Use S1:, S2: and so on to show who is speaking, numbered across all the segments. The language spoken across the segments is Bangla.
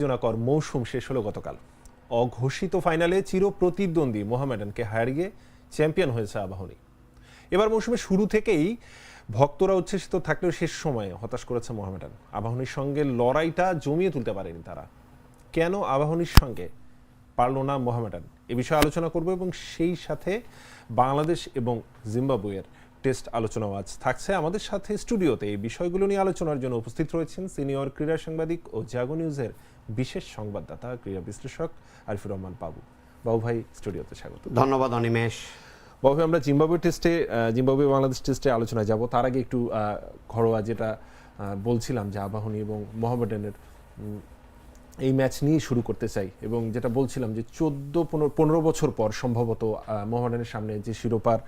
S1: উত্তেজনাকর মৌসুম শেষ হলো গতকাল। অঘোষিত ফাইনালে চির প্রতিদ্বন্দ্বী মোহামেডানকে হারিয়ে চ্যাম্পিয়ন হয়েছে আবাহনী। এবার মৌসুমের শুরু থেকেই ভক্তরা উচ্ছ্বসিত থাকলেও শেষ সময়ে হতাশ করেছে মোহামেডান। আবাহনীর সঙ্গে লড়াইটা জমিয়ে তুলতে পারেনি তারা। কেন আবাহনীর সঙ্গে পারল না মোহামেডান? এ বিষয়ে আলোচনা করব এবং সেই সাথে বাংলাদেশ এবং জিম্বাবুয়ের টেস্ট আলোচনাও আজ থাকছে। আমাদের সাথে স্টুডিওতে এই বিষয়গুলো নিয়ে আলোচনার জন্য উপস্থিত রয়েছেন সিনিয়র ক্রীড়া সাংবাদিক ও জাগো নিউজের বিশেষ সংবাদদাতা ক্রীড়া বিশ্লেষক আরিফুর রহমান বাবু। বাবু ভাই স্টুডিওতে স্বাগত।
S2: ধন্যবাদ অনিমেষ।
S1: বাবু ভাই, আমরা জিম্বাবুয়ে টেস্টে আহ, জিম্বাবুয়ে বাংলাদেশ টেস্টে আলোচনায় যাব। তার আগে একটু ঘরোয়া যেটা বলছিলাম যে আবাহনী এবং মোহামেডানের এই ম্যাচ নিয়ে শুরু করতে চাই এবং যেটা বলছিলাম যে চোদ্দ পনেরো পনেরো বছর পর সম্ভবত মোহামেডানের সামনে যে শিরোপার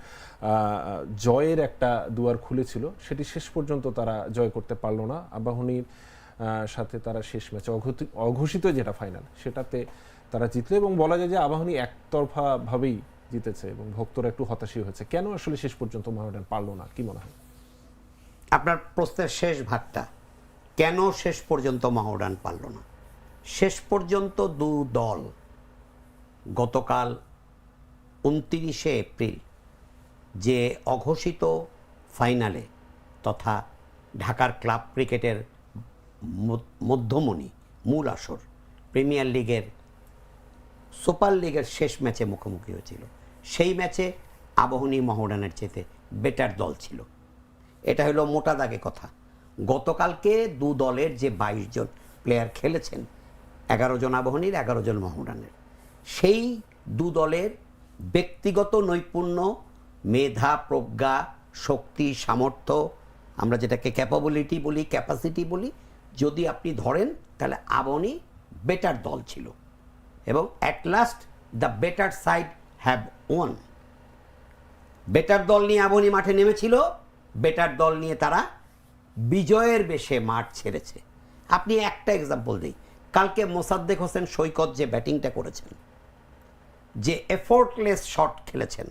S1: জয়ের একটা দুয়ার খুলেছিল সেটি শেষ পর্যন্ত তারা জয় করতে পারল না। আবাহনীর সাথে তারা শেষ ম্যাচে অঘোষিত যেটা ফাইনাল সেটাতে তারা জিতলো এবং বলা যায় যে আবাহনী একতরফা ভাবেই জিতেছে এবং ভক্তরা একটু হতাশই হয়েছে। কেন আসলে শেষ পর্যন্ত মোহামেডান পারল না? কি মনে হয়?
S2: আপনার প্রশ্নের শেষ ভাগটা, কেন শেষ পর্যন্ত মহোডান পারল না? শেষ পর্যন্ত দু দল গতকাল উনতিরিশে এপ্রিল যে অঘোষিত ফাইনালে তথা ঢাকার ক্লাব ক্রিকেটের মধ্যমণি, মূল আসর, প্রিমিয়ার লিগের, সুপার লিগের শেষ ম্যাচে মুখোমুখি হয়েছিল। সেই ম্যাচে আবহনী মহোডানের চেতে বেটার দল ছিল। এটা হলো মোটা দাগে কথা। গতকালকে দু দলের যে বাইশ জন প্লেয়ার খেলেছেন, এগারো জন আবহনীর, এগারো জন মহোডানের, সেই দু দলের ব্যক্তিগত নৈপুণ্য, মেধা, প্রজ্ঞা, শক্তি, সামর্থ্য, আমরা যেটাকে ক্যাপাবিলিটি বলি ক্যাপাসিটি বলি যদি আপনি ধরেন, তাহলে আবনি বেটার দল ছিল। এবং at last the better side have one better দল নিয়ে আবনি মাঠে নেমেছিল বেটার দল নিয়ে তারা বিজয়ের বেশে মাঠ ছেড়েছে। আপনি একটা এক্সাম্পল দিই। কালকে মোসাদ্দেক হোসেন সৈকত যে ব্যাটিংটা করেছেন, যে এফোর্টলেস শট খেলেছেন,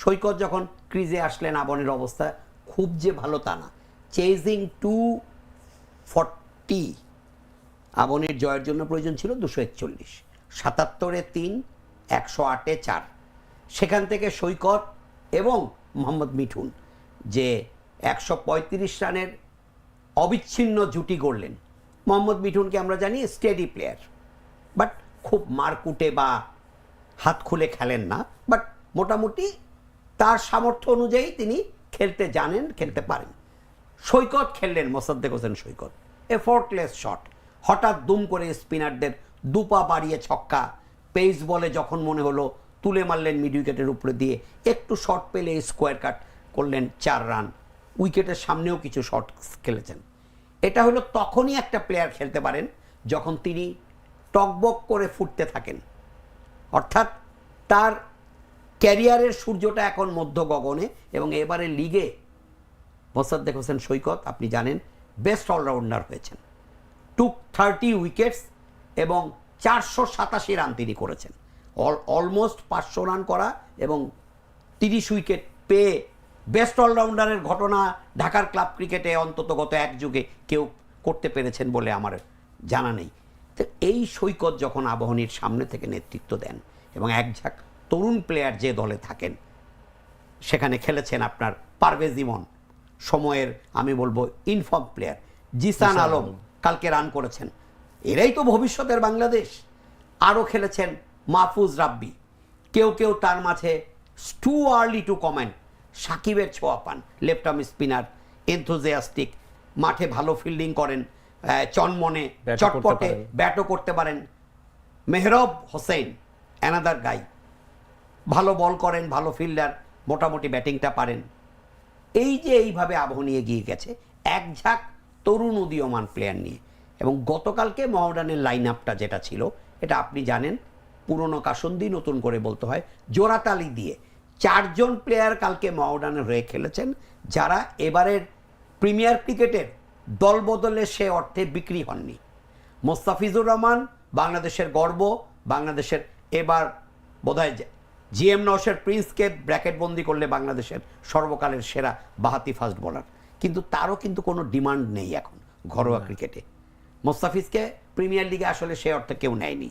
S2: সৈকত যখন ক্রিজে আসলেন আবনের অবস্থা খুব যে ভালো তা না। চেজিং টু ফর্টি আবনের জয়ের জন্য প্রয়োজন ছিল দুশো একচল্লিশ। সাতাত্তরে তিন, একশো আটে চার। সেখান থেকে সৈকত এবং মোহাম্মদ মিঠুন যে একশো পঁয়ত্রিশ রানের অবিচ্ছিন্ন জুটি গড়লেন। মোহাম্মদ মিঠুনকে আমরা জানি স্টেডি প্লেয়ার বাট খুব মারকুটে বা হাত খুলে খেলেন না। বাট মোটামুটি তার সামর্থ্য অনুযায়ী তিনি খেলতে জানেন, খেলতে পারেন। সৈকত খেললেন মোসাদ্দেক হোসেন সৈকত। এফোর্টলেস শট হঠাৎ দুম করে স্পিনারদের দুপা বাড়িয়ে ছক্কা। পেস বলে যখন মনে হলো তুলে মারলেন মিড উইকেটের উপরে দিয়ে, একটু শট পেলে স্কোয়ার কাট করলেন চার রান উইকেটের সামনেও কিছু শট খেলেছেন। এটা হলো তখনই একটা প্লেয়ার খেলতে পারেন যখন তিনি টকবক করে ফুটতে থাকেন। অর্থাৎ তার ক্যারিয়ারের সূর্যটা এখন মধ্য গগনে এবং এবারে লিগে মোসাদ্দেক হোসেন সৈকত, আপনি জানেন বেস্ট অলরাউন্ডার হয়েছেন। টুক থার্টি উইকেটস এবং চারশো সাতাশি রান তিনি করেছেন। অল অলমোস্ট পাঁচশো রান করা এবং তিরিশ উইকেট পেয়ে বেস্ট অলরাউন্ডারের ঘটনা ঢাকার ক্লাব ক্রিকেটে অন্তত গত এক যুগে কেউ করতে পেরেছেন বলে আমার জানা নেই। তো এই সৈকত যখন আবহনীর সামনে থেকে নেতৃত্ব দেন এবং এক ঝাঁক তরুণ প্লেয়ার যে দলে থাকেন, সেখানে খেলেছেন আপনার পারভেজ ইমন। সময়ের আমি বলব ইনফর্ম প্লেয়ার জিসান আলম কালকে রান করেছেন। এরাই তো ভবিষ্যতের বাংলাদেশ। আরও খেলেছেন মাহফুজ রাব্বি। কেউ কেউ তার মাঝে টু আর্লি টু কমেন্ট সাকিবের ছোঁয়া পান। লেফট আর্ম স্পিনার এনথোজিয়াস্টিক মাঠে ভালো ফিল্ডিং করেন চনমনে চটপটে ব্যাটও করতে পারেন। মেহরব হোসেন অ্যানাদার গাই ভালো বল করেন ভালো ফিল্ডার মোটামুটি ব্যাটিংটা পারেন। এই যে এইভাবে আবহনী এগিয়ে গেছে, এক ঝাঁক তরুণ উদীয়মান প্লেয়ার নিয়ে। এবং গতকালকে মহডানের লাইন আপটা যেটা ছিল, এটা আপনি জানেন, পুরনো কাসন্দি নতুন করে বলতে হয়, জোড়াতালি দিয়ে। চারজন প্লেয়ার কালকে মহডানের হয়ে খেলেছেন, যারা এবারের প্রিমিয়ার ক্রিকেটের দলবদলে সে অর্থে বিক্রি হননি। মোস্তাফিজুর রহমান বাংলাদেশের গর্ব, বাংলাদেশের এবার বোধহয় জিএম নওশের প্রিন্সকে ব্র্যাকেটবন্দি করলে বাংলাদেশের সর্বকালের সেরা বাহাতি ফাস্ট বোলার। কিন্তু তারও কিন্তু কোনো ডিমান্ড নেই এখন ঘরোয়া ক্রিকেটে। মোস্তাফিজকে প্রিমিয়ার লিগে আসলে সে অর্থে কেউ নেয়নি।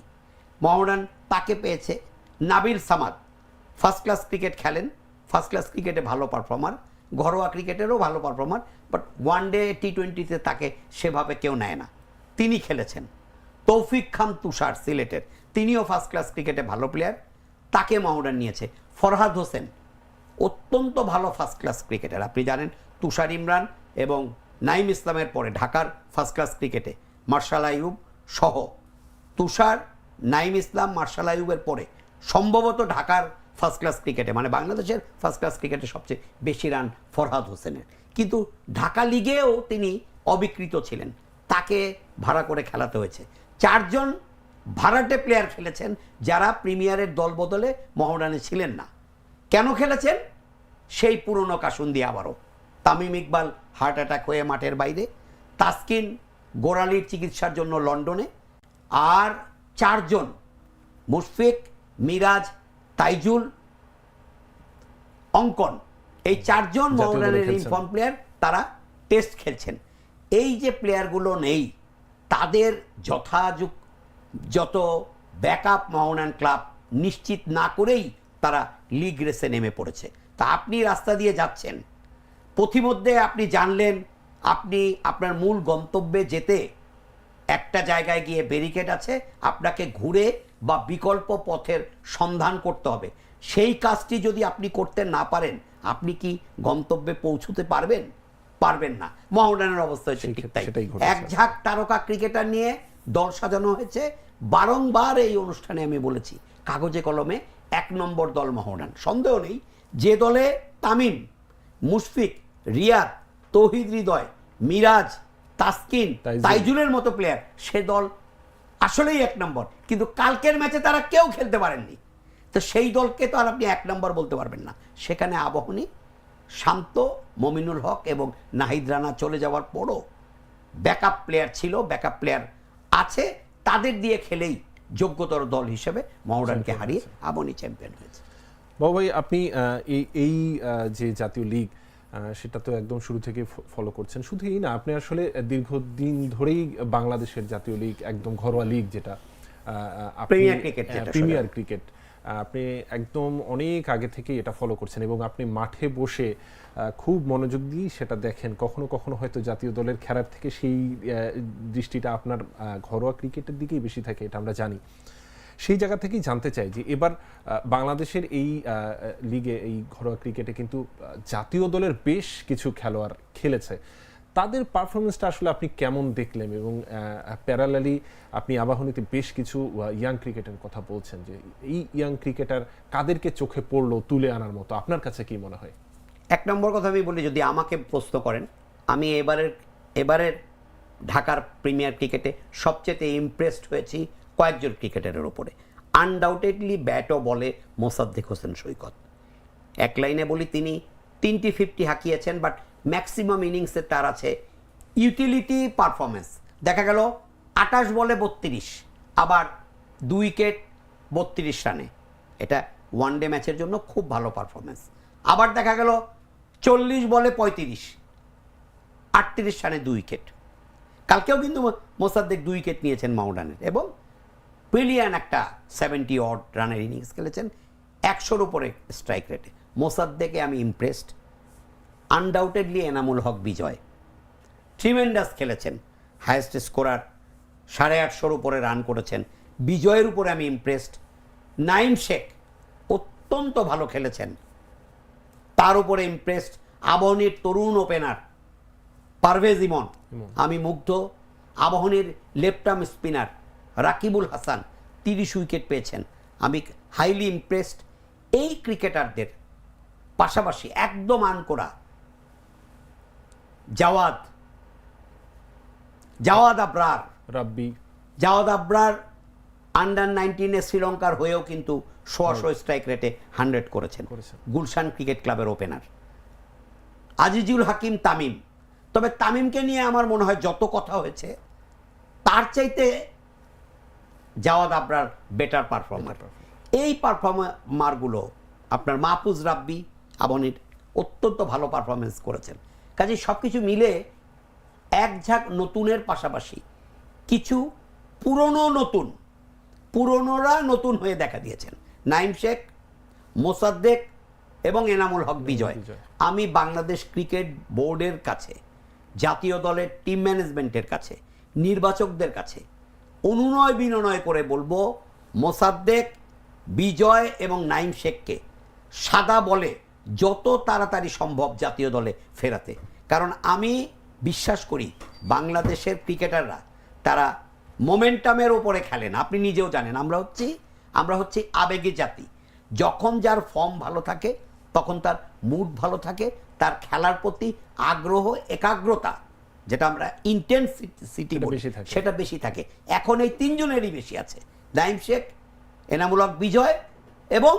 S2: মোহামেডান তাকে পেয়েছে Nabil Samad. First class cricket খেলেন। ফার্স্ট ক্লাস ক্রিকেটে ভালো পারফর্মার। ঘরোয়া ক্রিকেটেরও ভালো performer. But one day T টোয়েন্টিতে তাকে সেভাবে কেউ নেয় না। তিনি খেলেছেন। তৌফিক খান তুষার সিলেটের। তিনিও ফার্স্ট ক্লাস ক্রিকেটে ভালো প্লেয়ার। তাকে মাহমুদান নিয়েছে। ফরহাদ হোসেন, অত্যন্ত ভালো ফার্স্ট ক্লাস ক্রিকেটার আপনি জানেন, তুষার ইমরান এবং নাইম ইসলামের পরে ঢাকার ফার্স্ট ক্লাস ক্রিকেটে মার্শাল আইয়ুব সহ। তুষার, নাইম ইসলাম, মার্শাল আইয়ুবের পরে সম্ভবত ঢাকার ফার্স্ট ক্লাস ক্রিকেটে মানে বাংলাদেশের ফার্স্ট ক্লাস ক্রিকেটে সবচেয়ে বেশি রান ফরহাদ হোসেনের। কিন্তু ঢাকা লিগেও তিনি অবিকৃত ছিলেন। তাকে ভাড়া করে খেলাতে হয়েছে। চারজন ভাড়াটে প্লেয়ার খেলেছেন যারা প্রিমিয়ারের দল বদলে মহড়ানে ছিলেন না। কেন খেলেছেন? সেই পুরনো কাসুন্দি আবারও। তামিম ইকবাল হার্ট অ্যাটাক হয়ে মাঠের বাইরে তাসকিন গোড়ালির চিকিৎসার জন্য লন্ডনে আর চারজন মুশফিক মিরাজ তাইজুল অঙ্কন এই চারজন মহরানের ইনফর্ম প্লেয়ার তারা টেস্ট খেলছেন। এই যে প্লেয়ারগুলো নেই তাদের যথাযুগ যত ব্যাকআপ মোহনান ক্লাব নিশ্চিত না করেই তারা লিগ রেসে নেমে পড়েছে। তা আপনি রাস্তা দিয়ে যাচ্ছেন। পথিমধ্যে আপনি জানলেন আপনি আপনার মূল গন্তব্যে যেতে একটা জায়গায় গিয়ে ব্যারিকেড আছে আপনাকে ঘুরে বা বিকল্প পথের সন্ধান করতে হবে। সেই কাজটি যদি আপনি করতে না পারেন আপনি কি গন্তব্যে পৌঁছতে পারবেন? পারবেন না। মহডানের অবস্থা হচ্ছে
S1: ঘটেছে।
S2: এক ঝাঁক তারকা ক্রিকেটার নিয়ে দল সাজানো হয়েছে বারংবার এই অনুষ্ঠানে আমি বলেছি কাগজে কলমে এক নম্বর দল মহডান। সন্দেহ নেই যে দলে তামিম মুশফিক রিয়াদ তৌহিদ হৃদয় মিরাজ তাসকিন
S1: তাইজুল।
S2: তাইজুলের মতো প্লেয়ার সে দল আসলেই এক নম্বর। কিন্তু কালকের ম্যাচে তারা কেউ খেলতে পারেননি। তো সেই দলকে তো আর আপনি এক নম্বর বলতে পারবেন না। সেখানে আবহনী শান্ত মমিনুল হক এবং নাহিদ রানা চলে যাওয়ার পরও ব্যাকআপ প্লেয়ার ছিল ব্যাকআপ প্লেয়ার আছে। তাদের দিয়ে খেলেই যোগ্যতর দল হিসেবে মহডানকে হারিয়ে আবনি চ্যাম্পিয়ন হয়েছে।
S1: বাবু ভাই আপনি এই যে জাতীয় লীগ সেটা তো একদম শুরু থেকে ফলো করছেন। শুধু এই না আপনি আসলে দীর্ঘদিন ধরেই বাংলাদেশের জাতীয় লীগ একদম ঘরোয়া লীগ যেটা
S2: প্রিমিয়ার ক্রিকেট
S1: আপনি একদম অনেক আগে থেকেই এটা ফলো করছেন এবং আপনি মাঠে বসে খুব মনোযোগ দিয়ে সেটা দেখেন। কখনো কখনো হয়তো জাতীয় দলের খেলার থেকে সেই দৃষ্টিটা আপনার ঘরোয়া ক্রিকেটের দিকেই বেশি থাকে, এটা আমরা জানি। সেই জায়গা থেকেই জানতে চাই যে এবার বাংলাদেশের এই লিগে, এই ঘরোয়া ক্রিকেটে কিন্তু জাতীয় দলের বেশ কিছু খেলোয়াড় খেলেছে। তাদের পারফরমেন্সটা আসলে আপনি কেমন দেখলেন? এবং প্যারালালি আপনি আবাহনীতে বেশ কিছু ইয়াং ক্রিকেটের কথা বলছেন যে, এই ইয়াং ক্রিকেটার কাদেরকে চোখে পড়ল তুলে আনার মতো? আপনার কাছে কি মনে হয়?
S2: এক নম্বর কথা আমি বলি, যদি আমাকে প্রশ্ন করেন, আমি এবারের এবারের ঢাকার প্রিমিয়ার ক্রিকেটে সবচেয়ে ইমপ্রেসড হয়েছি কয়েকজন ক্রিকেটারের ওপরে আনডাউটেডলি ব্যাট ও বলে মোসাদ্দেক হোসেন সৈকত। এক লাইনে বলি, তিনি তিনটি ফিফটি হাঁকিয়েছেন বাট ম্যাক্সিমাম ইনিংসের তার আছে। ইউটিলিটি পারফরমেন্স দেখা গেল আটাশ বলে বত্রিশ, আবার দুই উইকেট, বত্রিশ রানে। এটা ওয়ান ডে ম্যাচের জন্য খুব ভালো পারফরমেন্স আবার দেখা গেল, চল্লিশ বলে পঁয়ত্রিশ, আটত্রিশ রানে দুই উইকেট। কালকেও কিন্তু মোসাদ্দেক দুই উইকেট নিয়েছেন মাউডানের এবং ব্রিলিয়ান একটা সেভেন্টি অড রানের ইনিংস খেলেছেন, একশোর উপরে স্ট্রাইক রেটে মোসাদ্দেকে আমি impressed undoubtedly Enamul Haque Bijoy. Tremendous খেলেছেন। হায়েস্ট স্কোরার সাড়ে আটশোর উপরে রান করেছেন। বিজয়ের উপরে আমি ইমপ্রেসড নাইম শেখ অত্যন্ত ভালো খেলেছেন। তার উপরে ইমপ্রেসড আবহনীর তরুণ ওপেনার পারভেজ ইমন। আমি মুগ্ধ। আবাহনীর left arm spinner Rakibul Hasan তিরিশ উইকেট পেয়েছেন। আমি হাইলি ইমপ্রেসড এই ক্রিকেটারদের পাশাপাশি একদম আন করা জাওয়াদ জাওয়াদ আবরার।
S1: রাব্বি।
S2: জাওয়াদ আবরার আন্ডার নাইনটিনে শ্রীলঙ্কার হয়েও কিন্তু সোয়াশো স্ট্রাইক রেটে হান্ড্রেড করেছেন। গুলশান ক্রিকেট ক্লাবের ওপেনার আজিজুল হাকিম তামিম। তবে তামিমকে নিয়ে আমার মনে হয় যত কথা হয়েছে তার চাইতে জাওয়াদ আবরার বেটার পারফর্মার এই পারফর্মারগুলো আপনার মাহফুজ রাব্বি আবনির অত্যন্ত ভালো পারফরমেন্স করেছেন। কাজে সব কিছু মিলে এক ঝাঁক নতুনের পাশাপাশি কিছু পুরনো নতুন পুরনোরা নতুন হয়ে দেখা দিয়েছেন নাইম শেখ মোসাদ্দেক এবং এনামুল হক বিজয়
S1: বিজয়।
S2: আমি বাংলাদেশ ক্রিকেট বোর্ডের কাছে জাতীয় দলের টিম ম্যানেজমেন্টের কাছে নির্বাচকদের কাছে অনুনয় বিনয় করে বলব মোসাদ্দেক বিজয় এবং নাইম শেখকে সাদা বলে যত তাড়াতাড়ি সম্ভব জাতীয় দলে ফেরাতে। কারণ আমি বিশ্বাস করি বাংলাদেশের ক্রিকেটাররা তারা মোমেন্টামের ওপরে খেলেন। আপনি নিজেও জানেন আমরা হচ্ছি আমরা হচ্ছি আবেগে জাতি। যখন যার ফর্ম ভালো থাকে তখন তার মুড ভালো থাকে তার খেলার প্রতি আগ্রহ একাগ্রতা যেটা আমরা ইন্টেন্সিটি
S1: থাকে।
S2: সেটা বেশি থাকে। এখন এই তিনজনেরই বেশি আছে। নাইম শেখ এনামুলক বিজয় এবং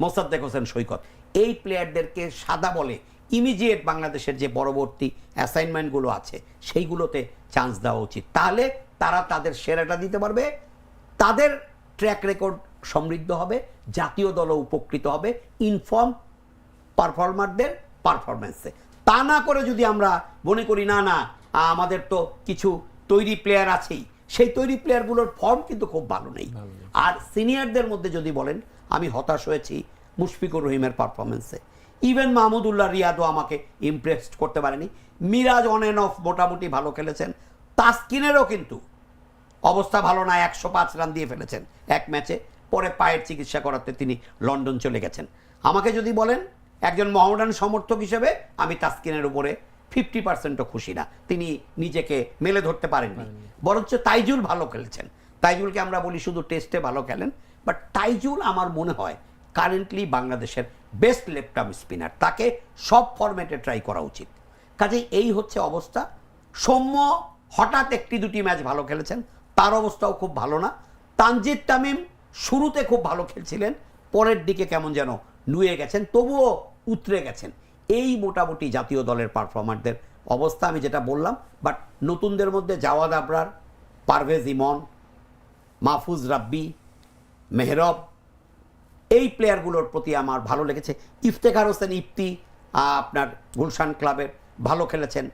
S2: মোসাদ্দেক হোসেন সৈকত। এই প্লেয়ারদেরকে সাদা বলে ইমিডিয়েট বাংলাদেশের যে পরবর্তী অ্যাসাইনমেন্টগুলো আছে সেইগুলোতে চান্স দেওয়া উচিত। তাহলে তারা তাদের সেরাটা দিতে পারবে তাদের ট্র্যাক রেকর্ড সমৃদ্ধ হবে জাতীয় দলও উপকৃত হবে ইনফর্ম পারফর্মারদের পারফরমেন্সে তা না করে যদি আমরা মনে করি না না আমাদের তো কিছু তৈরি প্লেয়ার আছেই। সেই তৈরি প্লেয়ারগুলোর ফর্ম কিন্তু খুব ভালো নেই। আর সিনিয়রদের মধ্যে যদি বলেন আমি হতাশ হয়েছি মুশফিকুর রহিমের পারফরমেন্সে ইভেন মাহমুদুল্লাহ রিয়াদও আমাকে ইমপ্রেসড করতে পারেনি। মিরাজ অন অ্যান্ড অফ মোটামুটি ভালো খেলেছেন। তাস্কিনেরও কিন্তু অবস্থা ভালো না একশো পাঁচ রান দিয়ে ফেলেছেন এক ম্যাচে। পরে পায়ের চিকিৎসা করাতে তিনি লন্ডন চলে গেছেন। আমাকে যদি বলেন একজন মহমডান সমর্থক হিসেবে আমি তাস্কিনের উপরে ফিফটি পার্সেন্টও খুশি না। তিনি নিজেকে মেলে ধরতে পারেননি। বরঞ্চ তাইজুল ভালো খেলেছেন। তাইজুলকে আমরা বলি শুধু টেস্টে ভালো খেলেন বাট তাইজুল আমার মনে হয় কারেন্টলি বাংলাদেশের বেস্ট লেফট আর্ম স্পিনার তাকে সব ফরম্যাটে ট্রাই করা উচিত। কাজেই এই হচ্ছে অবস্থা। সৌম্য হঠাৎ একটি দুটি ম্যাচ ভালো খেলেছেন। তার অবস্থাও খুব ভালো না। তানজিদ তামিম শুরুতে খুব ভালো খেলছিলেন। পরের দিকে কেমন যেন নুয়ে গেছেন, তবুও উতরে গেছেন। এই মোটামুটি জাতীয় দলের পারফর্মারদের অবস্থা আমি যেটা বললাম বাট নতুনদের মধ্যে জাওয়াদ আবরার, পারভেজ ইমন, মাহফুজ রাব্বি, মেহরব এই প্লেয়ারগুলোর প্রতি আমার ভালো লেগেছে। ইফতেখার হোসেন ইফতি, আপনার গুলশান ক্লাবের ভালো খেলেছেন।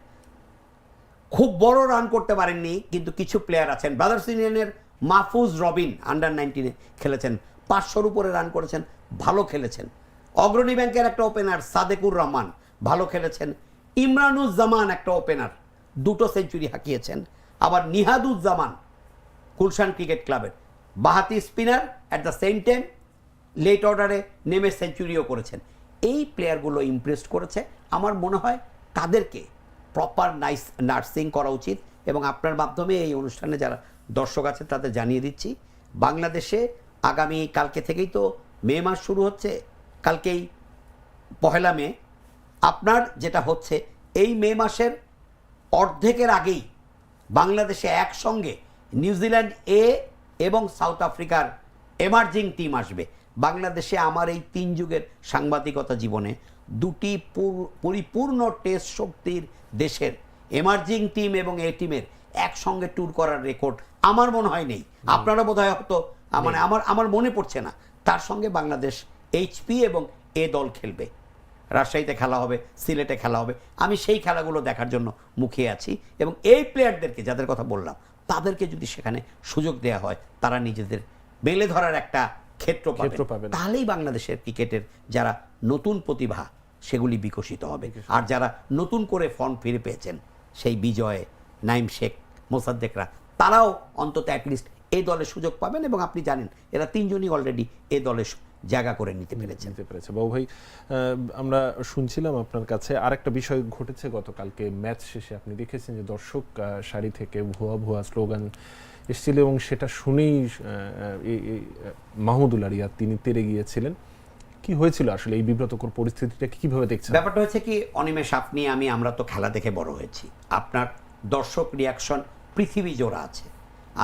S2: খুব বড় রান করতে পারেননি, কিন্তু কিছু প্লেয়ার আছেন। ব্রাদার্স ইউনিয়নের মাহফুজ রবিন আন্ডার নাইনটিনে খেলেছেন। পাঁচশোর উপরে রান করেছেন, ভালো খেলেছেন। অগ্রণী ব্যাংকের একটা ওপেনার সাদেকুর রহমান, ভালো খেলেছেন। ইমরানুজ্জামান একটা ওপেনার দুটো সেঞ্চুরি হাঁকিয়েছেন। আবার নিহাদুজ্জামান, গুলশান ক্রিকেট ক্লাবের। বাহাতি spinner at the same time late অর্ডারে নেমে সেঞ্চুরিও করেছেন। এই প্লেয়ারগুলো ইমপ্রেস করেছে। আমার মনে হয় তাদেরকে প্রপার নাইস নার্সিং করা উচিত এবং আপনার মাধ্যমে এই অনুষ্ঠানে যারা দর্শক আছে তাদের জানিয়ে দিচ্ছি, বাংলাদেশে আগামী কালকে থেকেই তো মে মাস শুরু হচ্ছে, কালকেই পহেলা মে। আপনার যেটা হচ্ছে, এই মে মাসের অর্ধেকের আগেই বাংলাদেশে একসঙ্গে নিউজিল্যান্ড এ এবং সাউথ আফ্রিকার এমার্জিং টিম আসবে। বাংলাদেশে আমার এই তিন যুগের সাংবাদিকতা জীবনে দুটি পরিপূর্ণ টেস্ট শক্তির দেশের এমার্জিং টিম এবং এ টিমের একসঙ্গে ট্যুর করার রেকর্ড আমার মনে হয় নেই। আপনারা বোধ হয় হয়তো মানে আমার আমার মনে পড়ছে না। তার সঙ্গে বাংলাদেশ এইচপি এবং এ দল খেলবে। রাজশাহীতে খেলা হবে সিলেটে খেলা হবে। আমি সেই খেলাগুলো দেখার জন্য মুখিয়ে আছি এবং এই প্লেয়ারদেরকে যাদের কথা বললাম তাদেরকে যদি সেখানে সুযোগ দেওয়া হয় তারা নিজেদের বেলে ধরার একটা ক্ষেত্র
S1: ক্ষেত্র
S2: পাবে
S1: পাবেন।
S2: তাহলেই বাংলাদেশের ক্রিকেটের যারা নতুন প্রতিভা সেগুলি বিকশিত হবে। আর যারা নতুন করে ফর্ম ফিরে পেয়েছেন সেই বিজয় নাইম শেখ মোসাদ্দেকরা তারাও অন্তত অ্যাটলিস্ট এই দলে সুযোগ পাবেন এবং আপনি জানেন এরা তিনজনই অলরেডি এ দলে জায়গা করে নিতে পেরেছেন।
S1: জানতে পেরেছে। বাবু ভাই আমরা শুনছিলাম আপনার কাছে আরেকটা বিষয় ঘটেছে গতকালকে। ম্যাচ শেষে আপনি দেখেছেন যে দর্শক সারি থেকে ভুয়া ভুয়া স্লোগান এসেছিল এবং সেটা শুনেই মাহমুদুল্লাহ রিয়াদ তিনি তেরে গিয়েছিলেন। কি হয়েছিল আসলে এই বিব্রতকর পরিস্থিতিটা? কীভাবে দেখছেন?
S2: ব্যাপারটা হচ্ছে কি অনিমেষ আপনি আমি আমরা তো খেলা দেখে বড় হয়েছি। আপনার দর্শক রিয়াকশন পৃথিবী জোড়া আছে।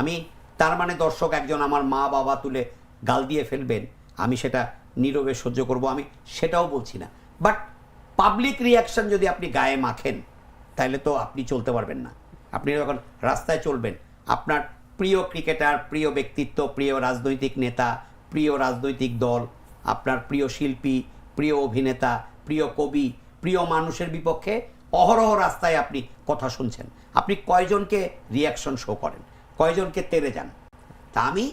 S2: আমি তার মানে দর্শক একজন আমার মা বাবা তুলে গাল দিয়ে ফেলবেন, আমি সেটা নীরবে সহ্য করব, আমি সেটাও বলছি না। বাট পাবলিক রিয়াকশন যদি আপনি গায়ে মাখেন, তাহলে তো আপনি চলতে পারবেন না। আপনি যখন রাস্তায় চলবেন, আপনার প্রিয় ক্রিকেটার প্রিয় ব্যক্তিত্ব, প্রিয় রাজনৈতিক নেতা, প্রিয় রাজনৈতিক দল, আপনার প্রিয় শিল্পী, প্রিয় অভিনেতা, প্রিয় কবি, প্রিয় মানুষের বিপক্ষে অহরহ রাস্তায় আপনি কথা শুনছেন। আপনি কয়জনকে রিয়াকশন শো করেন? কয়জনকে তেরে যান? তা আমি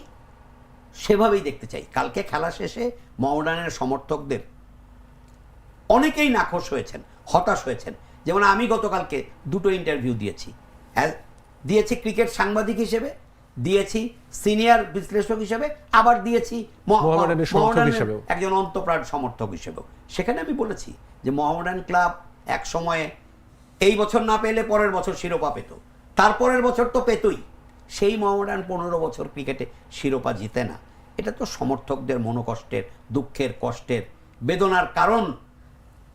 S2: সেভাবেই দেখতে চাই। কালকে খেলা শেষে মহডানের সমর্থকদের অনেকেই নাখোশ হয়েছেন হতাশ হয়েছেন। যেমন আমি গতকালকে দুটো ইন্টারভিউ দিয়েছি। দিয়েছি ক্রিকেট সাংবাদিক হিসেবে দিয়েছি সিনিয়র বিশ্লেষক হিসেবে আবার দিয়েছি
S1: মোহামেডানের
S2: মোহামেডানের। একজন অন্তপ্রাণ সমর্থক হিসেবেও। সেখানে আমি বলেছি যে মোহামেডান ক্লাব এক সময়ে এই বছর না পেলে পরের বছর শিরোপা পেত। তারপরের বছর তো পেতই। সেই মোহামেডান পনেরো বছর ক্রিকেটে শিরোপা জিতে না। এটা তো সমর্থকদের মনোকষ্টের, দুঃখের কষ্টের বেদনার কারণ।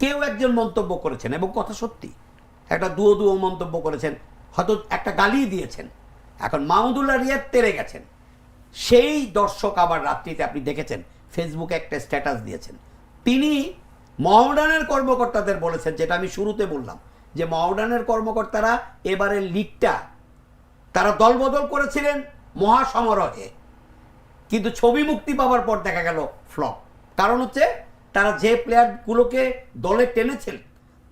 S2: কেউ একজন মন্তব্য করেছেন, এবং কথা সত্যি, একটা দুয়ো দুয়ো মন্তব্য করেছেন, হয়তো একটা গালি দিয়েছেন। এখন মাহমুদুল্লাহ রিয়াদ তেরে গেছেন। সেই দর্শক আবার রাত্রিতে আপনি দেখেছেন, ফেসবুকে একটা স্ট্যাটাস দিয়েছেন। তিনি মহডানের কর্মকর্তাদের বলেছেন, যেটা আমি শুরুতে বললাম, যে মহডানের কর্মকর্তারা এবারের লিগটা তারা দলবদল করেছিলেন মহাসমারোহে। কিন্তু ছবি মুক্তি পাওয়ার পর দেখা গেল ফ্লপ। কারণ হচ্ছে তারা যে প্লেয়ারগুলোকে দলে টেনেছিল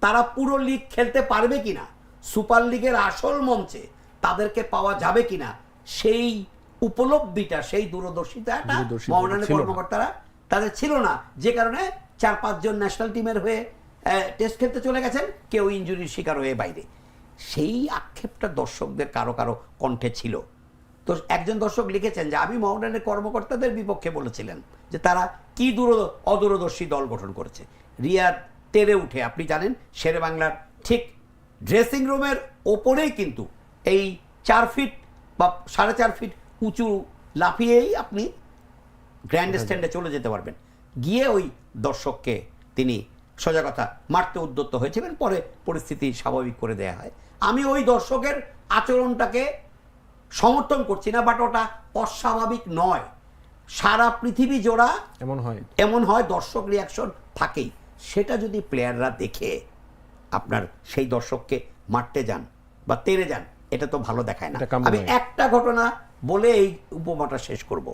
S2: তারা পুরো লিগ খেলতে পারবে কিনা সুপার লিগের আসল মঞ্চে তাদেরকে পাওয়া যাবে কিনা সেই উপলব্ধিটা সেই দূরদর্শিতাটা কর্মকর্তারা তাদের ছিল না। যে কারণে চার পাঁচজন ন্যাশনাল টিমের হয়ে টেস্ট খেলতে চলে গেছেন কেউ ইঞ্জুরির শিকার হয়ে বাইরে। সেই আক্ষেপটা দর্শকদের কারও কারও কণ্ঠে ছিল। তো একজন দর্শক লিখেছেন যে আমি মহডানের কর্মকর্তাদের বিপক্ষে বলেছিলেন যে তারা কি দূর অদূরদর্শী দল গঠন করেছে। রিয়াদ তেরে উঠে আপনি জানেন শেরে বাংলার ঠিক ড্রেসিং রুমের ওপরেই কিন্তু এই চার ফিট বা সাড়ে চার ফিট উঁচু লাফিয়েই আপনি গ্র্যান্ড স্ট্যান্ডে চলে যেতে পারবেন। গিয়ে ওই দর্শককে তিনি সোজা কথা মারতে উদ্যত হয়েছিলেন। পরে পরিস্থিতি স্বাভাবিক করে দেয়া হয়। আমি ওই দর্শকের আচরণটাকে সমর্থন করছি না বাট ওটা অস্বাভাবিক নয়। সারা পৃথিবী জোড়া
S1: এমন হয়।
S2: এমন হয় দর্শক রিয়াকশন থাকেই। সেটা যদি প্লেয়াররা দেখে আপনার সেই দর্শককে মারতে যান বা তেরে যান এটা তো ভালো দেখায় না। আমি একটা ঘটনা বলে এই উপমাটা শেষ করব।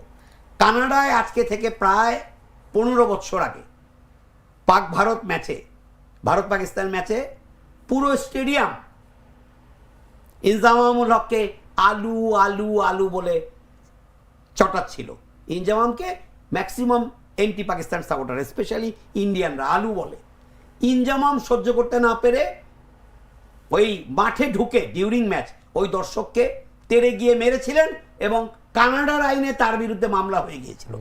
S2: কানাডায় আজকে থেকে প্রায় পনেরো বছর আগে পাক ভারত ম্যাচে ভারত পাকিস্তান ম্যাচে পুরো স্টেডিয়াম ইনজামামুল হককে আলু আলু আলু বলে চটাচ্ছিল। ইনজামামকে maximum anti Pakistan supporter specially ইন্ডিয়ানরা আলু বলে। ইনজামাম সহ্য করতে না পেরে ওই মাঠে ঢুকে ডিউরিং ম্যাচ ওই দর্শককে তেড়ে গিয়ে মেরেছিলেন এবং কানাডার আইনে তার বিরুদ্ধে মামলা হয়ে গিয়েছিল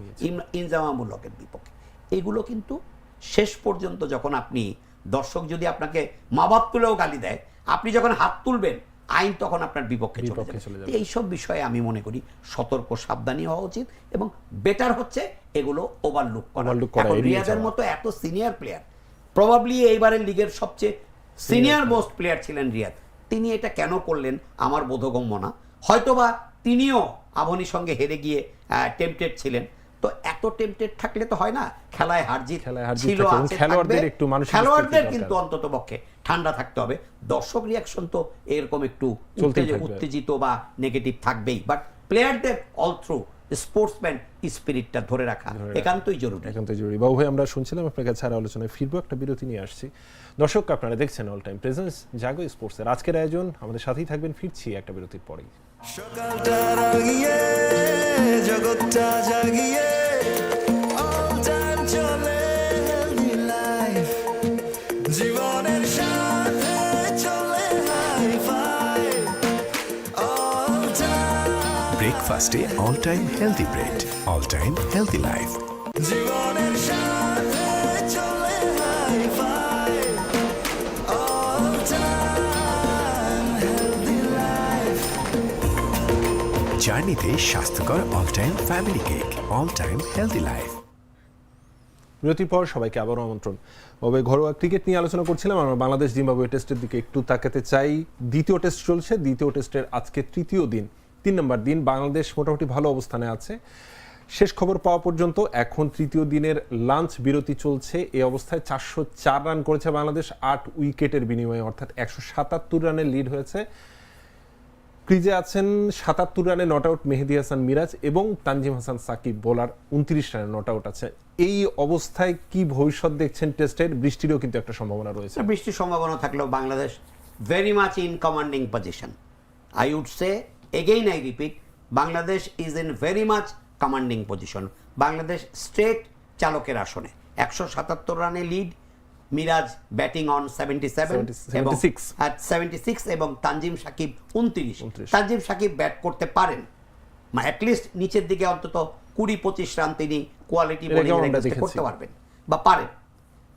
S2: ইনজামামুল হকের বিপক্ষে। এগুলো কিন্তু শেষ পর্যন্ত যখন আপনি দর্শক যদি আপনাকে মা বাপ তুলেও গালি দেয় আপনি যখন হাত তুলবেন আইন তখন আপনার বিপক্ষে চলে যাবে। এইসব বিষয়ে আমি মনে করি সতর্ক সাবধানী হওয়া উচিত এবং বেটার হচ্ছে এগুলো ওভারলুক করা। রিয়াদের মতো এত সিনিয়র প্লেয়ার প্রবাবলি এইবারের লিগের সবচেয়ে সিনিয়র মোস্ট প্লেয়ার ছিলেন রিয়াদ। তিনি এটা কেন করলেন আমার বোধগম্য না হয়তোবা তিনিও আবনির সঙ্গে হেরে গিয়ে টেম্পটেড ছিলেন। তো এত টেম্পটেড থাকলে তো হয় না খেলায় হারজিত
S1: খেলায় হারজিত
S2: ছিল
S1: খেলোয়াড়দের একটু মানসিক
S2: খেলোয়াড়দের কিন্তু। অন্তত পক্ষে ঠান্ডা থাকতে হবে। দর্শক রিয়াকশন তো এরকম একটু। উত্তেজিত বা নেগেটিভ থাকবেই। বাট প্লেয়ারদের অল থ্রু স্পোর্টসম্যান স্পিরিটটা ধরে রাখা একান্তই জরুরি।
S1: একান্ত জরুরি। বাবু ভাই আমরা শুনছিলাম আপনার কাছে আর আলোচনায় ফিরবো একটা বিরতি নিয়ে আসছি। দর্শক আপনারা দেখছেন অল টাইম প্রেজেন্স জাগো স্পোর্টসের আজকের আয়োজন। আমাদের সাথেই থাকবেন ফিরছি একটা বিরতির পরেই।
S3: সকালটা রাগিয়ে জগৎটা জাগিয়ে
S4: ব্রেকফাস্টে all time healthy bread all time healthy life
S3: জীবনের সাথে চলে।
S4: জার্নিতে স্বাস্থ্যকর all time family cake all time healthy life
S1: বিরতির পর সবাইকে আবারও আমন্ত্রণ। তবে ঘরোয়া ক্রিকেট নিয়ে আলোচনা করছিলাম আমরা বাংলাদেশ জিম্বাবুয়ে টেস্টের দিকে একটু তাকাতে চাই। দ্বিতীয় টেস্ট চলছে দ্বিতীয় টেস্টের আজকে তৃতীয় দিন। তিন নম্বর দিন বাংলাদেশ মোটামুটি ভালো অবস্থানে আছে। শেষ খবর পাওয়া পর্যন্ত এখন তৃতীয় দিনের লাঞ্চ বিরতি চলছে। এ অবস্থায় চারশো চার রান করেছে বাংলাদেশ, আট উইকেটের বিনিময়ে, অর্থাৎ একশো সাতাত্তর রানের লিড হয়েছে। ক্রিজে আছেন সাতাত্তর রানে নট আউট মেহেদি হাসান মিরাজ এবং তানজিম হাসান সাকিব। বোলার উনত্রিশ রানে নট আউট আছে। এই অবস্থায় কি ভবিষ্যৎ দেখছেন টেস্টের? বৃষ্টিরও কিন্তু একটা সম্ভাবনা রয়েছে।
S2: বৃষ্টির সম্ভাবনা থাকলেও Bangladesh very much in commanding position I would say again I repeat Bangladesh is in very much commanding position Bangladesh straight চালকের আসনে। একশো সাতাত্তর রানে lead Miraz batting on seventy seven
S1: 70
S2: এবং
S1: 76
S2: সেভেন্টি সিক্স এবং তানজিম সাকিব উনত্রিশ।
S1: 29
S2: তানজিম সাকিব ব্যাট করতে পারেন। অ্যাটলিস্ট নিচের দিকে অন্তত কুড়ি পঁচিশ রান তিনি কোয়ালিটি। করতে পারবেন বা পারেন।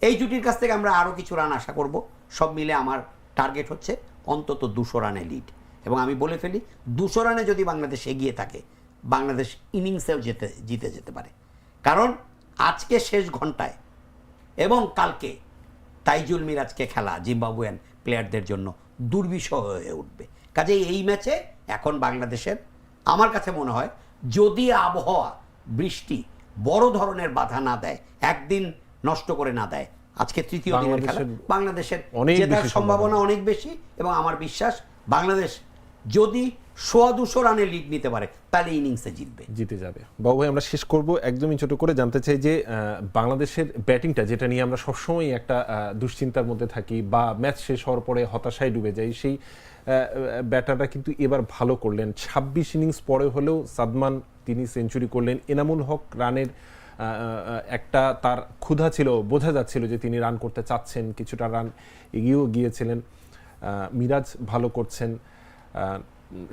S2: এই জুটির কাছ থেকে আমরা আরও কিছু রান আশা করব। সব মিলে আমার টার্গেট হচ্ছে অন্তত দুশো রানে লিড এবং আমি বলে ফেলি দুশো রানে যদি বাংলাদেশ এগিয়ে থাকে বাংলাদেশ ইনিংসেও যেতে জিতে যেতে পারে কারণ আজকে শেষ ঘন্টায় এবং কালকে তাইজুল মিরাজকে খেলা জিম্বাবুয়ান প্লেয়ারদের জন্য দুর্বিষহ হয়ে উঠবে কাজেই এই ম্যাচে এখন বাংলাদেশের আমার কাছে মনে হয় যদি আবহাওয়া বৃষ্টি বড় ধরনের বাধা না দেয় একদিন নষ্ট করে না দেয় আজকে তৃতীয় দিনের খেলা
S1: বাংলাদেশের
S2: জেতার সম্ভাবনা। অনেক বেশি এবং আমার বিশ্বাস বাংলাদেশ যদি সোয়া দুশো রানে লিড নিতে পারে, তাহলে ইনিংসে জিতবে।
S1: জিতে যাবে। বাবু ভাই, আমরা শেষ করব একদমই ছোট করে। জানতে চাই যে বাংলাদেশের ব্যাটিংটা যেটা নিয়ে আমরা সবসময় একটা দুশ্চিন্তার মধ্যে থাকি বা ম্যাচ শেষ হওয়ার পরে হতাশায় ডুবে যাই, সেই ব্যাটাররা কিন্তু এবার ভালো করলেন। ছাব্বিশ ইনিংস পরে হলেও সাদমান তিনি সেঞ্চুরি করলেন। এনামুল হক রানের একটা তার ক্ষুধা ছিল, বোঝা যাচ্ছিল যে তিনি রান করতে চাচ্ছেন, কিছুটা রান এগিয়েও গিয়েছিলেন। মিরাজ ভালো করছেন।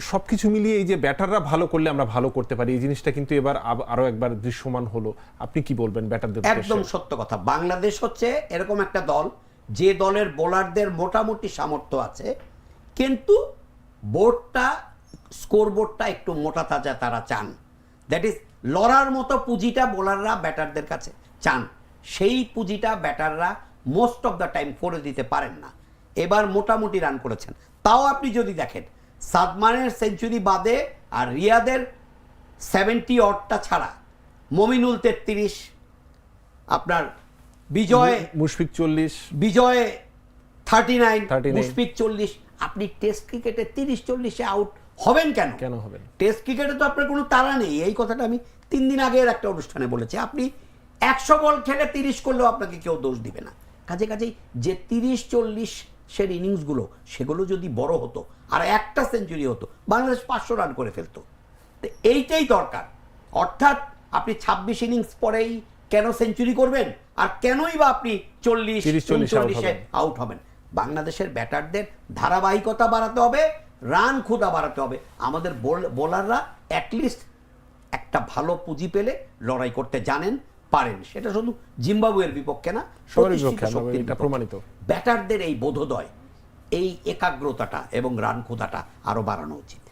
S1: সব কিছু মিলিয়ে এই যে ব্যাটাররা ভালো করলে আমরা ভালো করতে পারি, এই জিনিসটা কিন্তু এবার আব- আরও একবার দৃশ্যমান হলো। আপনি কি বলবেন ব্যাটারদের
S2: একদম সত্য কথা। বাংলাদেশ হচ্ছে এরকম একটা দল, যে দলের বোলারদের মোটামুটি সামর্থ্য আছে, কিন্তু বোর্ডটা স্কোর বোর্ডটা একটু মোটা তাজা তারা চান। দ্যাট ইজ লড়ার মতো পুঁজিটা বোলাররা ব্যাটারদের কাছে চান। সেই পুঁজিটা ব্যাটাররা মোস্ট অফ দ্য টাইম করে দিতে পারেন না। এবার মোটামুটি রান করেছেন। তাও আপনি যদি দেখেন সাদমানের সেঞ্চুরি বাদে আর রিয়াদের সেভেন্টি অটটা ছাড়া। মমিনুল তেত্রিশ আপনার বিজয়
S1: মুশফিক চল্লিশ।
S2: বিজয় থার্টি নাইন মুশফিক চল্লিশ। আপনি টেস্ট ক্রিকেটে তিরিশ চল্লিশে আউট হবেন কেন?
S1: কেন হবেন?
S2: টেস্ট ক্রিকেটে তো আপনার কোনো তাড়া নেই। এই কথাটা আমি তিন দিন আগের একটা অনুষ্ঠানে বলেছি। আপনি একশো বল খেলে তিরিশ করলেও আপনাকে কেউ দোষ দিবে না। কাজে কাজেই যে তিরিশ চল্লিশ সের ইনিংসগুলো সেগুলো যদি বড় হতো আর একটা সেঞ্চুরি হতো। বাংলাদেশ পাঁচশো রান করে ফেলতো। তো এইটাই দরকার। অর্থাৎ আপনি ছাব্বিশ ইনিংস পরেই কেন সেঞ্চুরি করবেন? আর কেনই বা আপনি চল্লিশ
S1: 30 40 out
S2: উনচল্লিশে
S1: হবেন।
S2: আউট হবেন? বাংলাদেশের ব্যাটারদের ধারাবাহিকতা বাড়াতে হবে রান ক্ষুদা বাড়াতে হবে। আমাদের বোলাররা অ্যাটলিস্ট একটা ভালো পুঁজি পেলে লড়াই করতে জানেন পারেন। সেটা শুধু জিম্বাবুয়ের বিপক্ষে না
S1: প্রমাণিত।
S2: ব্যাটারদের এই বোধোদয় এই একাগ্রতাটা এবং রান ক্ষুদাটা আরও বাড়ানো উচিত।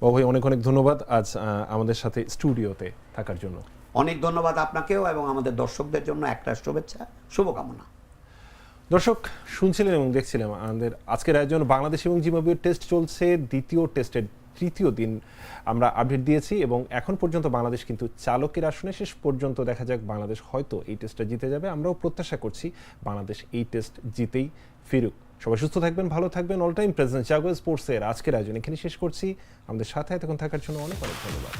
S1: বাবু ভাই অনেক অনেক ধন্যবাদ আজ আমাদের সাথে স্টুডিওতে থাকার জন্য।
S2: অনেক ধন্যবাদ আপনাকেও এবং আমাদের দর্শকদের জন্য একটা শুভেচ্ছা শুভকামনা।
S1: দর্শক শুনছিলেন এবং দেখছিলেন আমাদের আজকের আয়োজন বাংলাদেশ এবং জিম্বাবুয়ের টেস্ট চলছে দ্বিতীয় টেস্টের তৃতীয় দিন আমরা আপডেট দিয়েছি এবং এখন পর্যন্ত বাংলাদেশ কিন্তু চালকের আসনে শেষ পর্যন্ত দেখা যাক বাংলাদেশ হয়তো এই টেস্টটা জিতে যাবে। আমরাও প্রত্যাশা করছি বাংলাদেশ এই টেস্ট জিতেই ফিরুক। সবাই সুস্থ থাকবেন, ভালো থাকবেন। অল টাইম প্রেজেন্ট জাগো স্পোর্টসের আজকের আয়োজন এখানে শেষ করছি। আমাদের সাথে এতক্ষণ থাকার জন্য অনেক অনেক ধন্যবাদ।